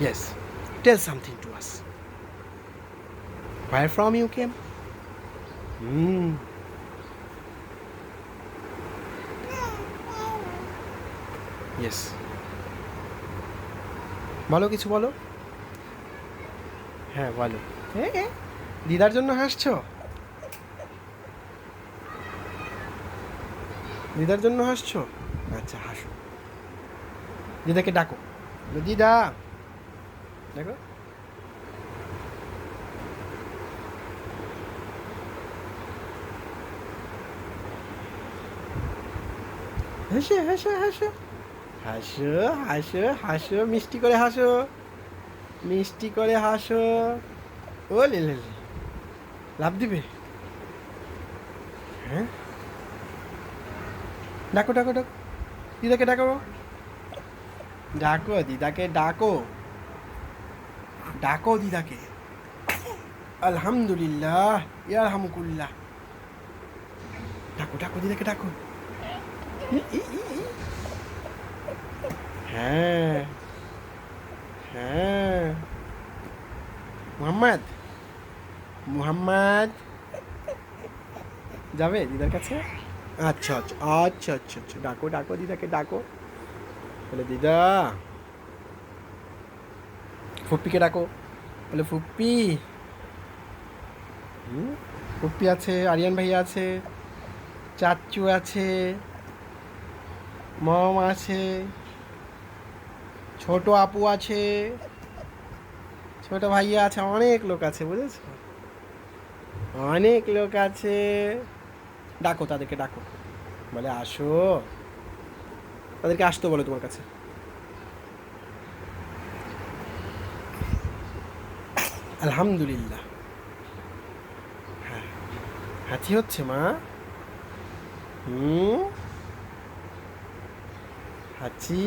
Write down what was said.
Yes. Tell something to us. Where from you came? Hmm. Yes. বলো কিছু বলো হ্যাঁ বলো দিদার জন্য হাসছো দিদার জন্য হাসছো আচ্ছা হাসো দিদাকে ডাকো দিদা দেখো। হাসো হাসো হাসো। হাসো হাসো হাসো, মিষ্টি করে হাসো। মিষ্টি করে হাসো। ও, লে লে। লাভ দিবে? হ্যাঁ? ডাকো ডাকো ডাকো। দিদাকে ডাকো। ডাকো, দিদাকে ডাকো। ডাকো দিদাকে। আলহামদুলিল্লাহ ইয়ারহামুকুল্লাহ ডাকো ডাকো দিদাকে, ডাকো। হ্যাঁ হ্যাঁ। মোহাম্মদ মোহাম্মদ। যাবে দিদার কাছে? আচ্ছা আচ্ছা আচ্ছা আচ্ছা আচ্ছা। ডাকো ডাকো দিদাকে, ডাকো। বলে, দিদা। ফুপ্পিকে ডাকো। বলে ফুপ্পি। হুম, ফুপ্পি আছে আরিয়ান ভাইয়া আছে চাচ্চু আছে মম আছে ছোট আপু আছে ছোট ভাইয়া আছে অনেক লোক আছে বুঝেছ? অনেক লোক আছে। ডাকো তাদেরকে ডাকো। বলে আসো। তাদেরকে আসতে বলো তোমার কাছে। আলহামদুলিল্লাহ হ্যাঁ হাঁচি হচ্ছে মা হুম হাঁচি